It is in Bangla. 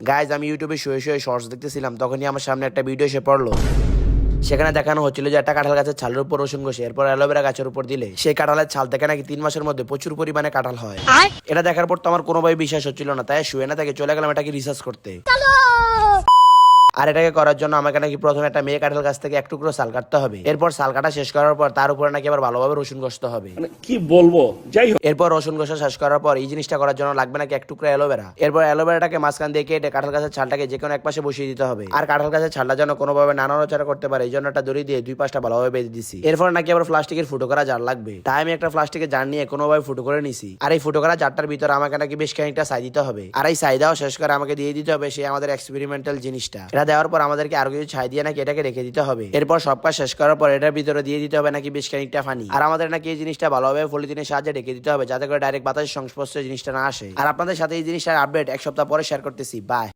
গাইজ আমি ইউটিউবে শুয়ে শুয়ে শর্টস দেখতেছিলাম তখনই আমার সামনে একটা ভিডিও এসে পড়ল। সেখানে দেখানো হচ্ছিল যে একটা কাঁঠাল গাছের ছালের উপর রসুন ঘষে এরপর অ্যালোভেরা গাছের উপর দিলে। সেই কাঁঠালের ছাল থেকে নাকি তিন মাসের মধ্যে প্রচুর পরিমাণে কাঁঠাল হয়। এটা দেখার পর তো আমার কোনোভাবে বিশ্বাস হচ্ছিল না তাই শুয়ে না তাকে চলে গেলাম এটাকে রিসার্চ করতে। আর এটাকে করার জন্য আমাকে নাকি প্রথমে একটা মেয়ে কাঁঠাল গাছ থেকে এক টুকরো সাল কাটতে হবে। এরপর সাল কাটা শেষ করার পর তার উপরে নাকি আবার ভালোভাবে রসুন ঘষতে হবে। মানে কি বলব? যাই হোক। এরপর রসুন ঘষা শেষ করার পর এই জিনিসটা করার জন্য লাগবে নাকি এক টুকরা অ্যালোভেরা এরপর অ্যালোভেরাটাকে মাঝখান দিয়ে কেটে কাঁঠাল গাছের ছালটাকে যে কোনো এক পাশে বসিয়ে দিতে হবে। আর কাঁঠাল গাছের ছালটা যেন কোনোভাবে নানাচড়া করতে পারে এই জন্য একটা দড়ি দিয়ে দুই পাশটা ভালোভাবে বেঁধে দিছি। এরপর নাকি আবার প্লাস্টিকের ফুটো করা জার লাগবে। তাই আমি একটা প্লাস্টিকের জার নিয়ে কোনোভাবে ফুটো করে নিছি। আর এই ফুটো করা জারটার ভিতরে আমাকে নাকি বেশ খানিকটা সাই দিতে হবে। আর এই সাই দেওয়া শেষ করে আমাকে দিয়ে দিতে হবে সেই আমাদের এক্সপেরিমেন্টাল জিনিসটা। এটা দেওয়ার পর আমাদেরকে আরও কিছু ছাই দিয়ে নাকি এটাকে রেখে দিতে হবে। এরপর সব কাজ শেষ করার পর এটার ভিতরে দিয়ে দিতে হবে নাকি বেশ খানিকটা ফানি আর আমাদের নাকি এই জিনিসটা ভালোভাবে পলিথিনের সাহায্যে রেখে দিতে হবে, যাতে করে ডাইরেক্ট বাতাসের সংস্পর্শে জিনিসটা না আসে। আর আপনাদের সাথে এই জিনিসটার আপডেট এক সপ্তাহ পরে শেয়ার করতেছি। বাই